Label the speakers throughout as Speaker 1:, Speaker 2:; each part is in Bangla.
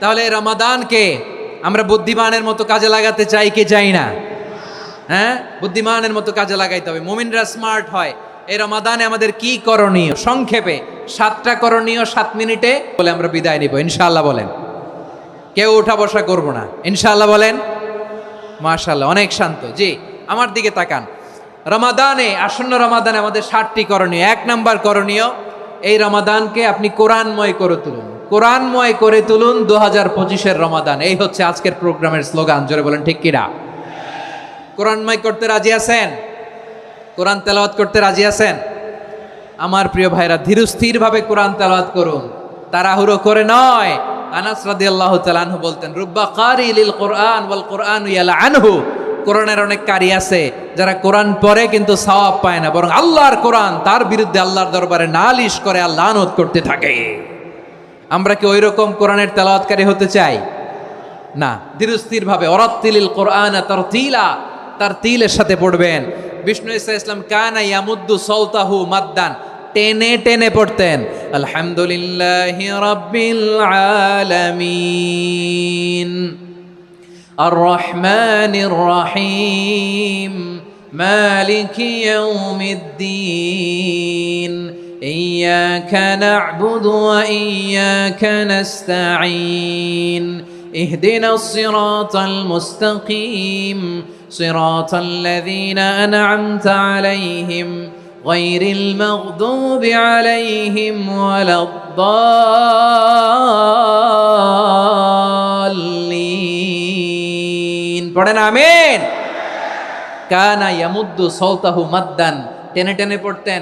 Speaker 1: তাহলে রমাদানকে আমরা বুদ্ধিমানের মতো কাজে লাগাতে চাই কি চাই না? হ্যাঁ? বুদ্ধিমানের মতো কাজে লাগাইতে হবে। মোমিনরা স্মার্ট হয়। এই রমাদানে আমাদের কি করণীয়? সংক্ষেপে, সাতটা করণীয় সাত মিনিটে বলে আমরা বিদায় নিব। ইনশাল্লাহ বলেন। কেউ উঠা বসা করব না। ইনশাল্লাহ বলেন। মাশাল্লাহ অনেক শান্ত। জি, আমার দিকে তাকান। রমাদানে, আসন্ন রমাদানে আমাদের ষাটটি করণীয়। এক নাম্বার করণীয়, এই রমাদানকে আপনি কোরআনময় করে তুলুন। কোরআনময় করে তুলুন দু হাজার পঁচিশের রমাদান। এই হচ্ছে আজকের প্রোগ্রামের স্লোগান। জোরে বলেন, ঠিক কিনা? কোরআনময় করতে রাজি আছেন? কোরআন তেলাওয়াত করতে রাজি আছেন? আমার প্রিয় ভাইরা ধীরস্থিরভাবে কোরআন তেলাওয়াত করুন। তাড়াহুড়ো করে নয়। আনাস রাদিয়াল্লাহু তাআলা আনহু বলতেন, রুব্বা কারি লিল কোরআন ওয়াল কোরআন ইয়ালা আনহু কোরআনের অনেক কারি আছে, যারা কোরআন পড়ে কিন্তু সওয়াব পায় না, বরং আল্লাহর কোরআন তার বিরুদ্ধে আল্লাহর দরবারে নালিশ করে আল্লাহ আনত করতে থাকে। আমরা কি ওই রকম কোরআনের তেলাওয়াতকারী হতে চাই? না, ধীরস্থিরভাবে। অরাত্তিলিল কোরআন তার তিলা তার তিলের সাথে পড়বেন। বিষ্ণু ইসা ইসলাম, কানা ইয়ামুদ্দু সৌতাহু মাদ্দান। টেনে টেনে পড়তেন। আলহামদুলিল্লাহ রব্বিল আলামিন। আর রহমানির রহিম। মালিক ইয়াউমিদ্দিন। إياك نعبد وإياك نستعين اهدنا الصراط المستقيم صراط الذين أنعمت عليهم غير المغضوب عليهم ولا الضالين পড়েন আমিন কানা ইয়ামুদ্দু সৌতাহু মাদ্দান টেনে টেনে পড়তেন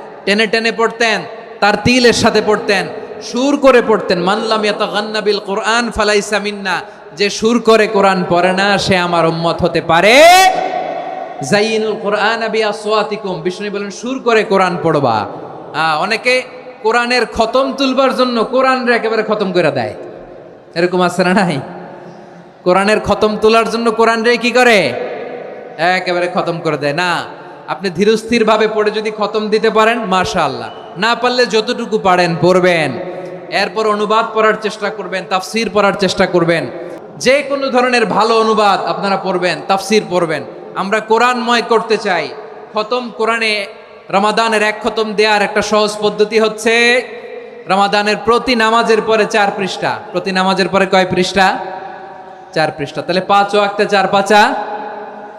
Speaker 1: টেনে টেনে পড়তেন, তার তিলের সাথে পড়তেন, সুর করে পড়তেন। মানলাম ইয়াতাগান্নাবিল কোরআন ফালাইসা মিন্না, যে সুর করে কোরআন পড়ে না, সে আমার উম্মত হতে পারে। জাইনুল কোরআন আবি আসওয়াতিকুম বিষ্ণু বলেন, সুর করে কোরআন পড়বা। অনেকে কোরআনের খতম তুলবার জন্য কোরআনরে একেবারে খতম করে দেয়। এরকম আছে না নাই? কোরআনের খতম তোলার জন্য কোরআন রে কি করে? একেবারে খতম করে দেয়। না আপনি ধীরস্থির ভাবে পড়ে যদি খতম দিতে পারেন মাশা আল্লাহ না পারলে যতটুকু পারেন, পড়বেন। এরপর অনুবাদ পড়ার চেষ্টা করবেন, তাফসির পড়ার চেষ্টা করবেন। যে কোনো ধরনের ভালো অনুবাদ আপনারা পড়বেন, তাফসির পড়বেন। আমরা কোরআনময় করতে চাই। খতম কোরআনে রমাদানের এক খতম দেওয়ার একটা সহজ পদ্ধতি হচ্ছে, রমাদানের প্রতি নামাজের পরে চার পৃষ্ঠা। প্রতি নামাজের পরে কয় পৃষ্ঠা? চার পৃষ্ঠা। তাহলে পাঁচ ওয়াক্তে চার পাঁচা।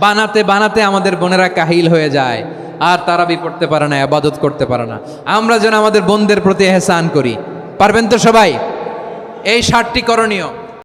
Speaker 1: বানাতে বানাতে আমাদের বোনেরা কাহিল হয়ে যায়। আর তারাবি পড়তে পারে না আবাদত করতে পারে না। আমরা যেন আমাদের বোনদের প্রতি এহসান করি। পারবেন তো সবাই? এই ষাটটি করণীয়।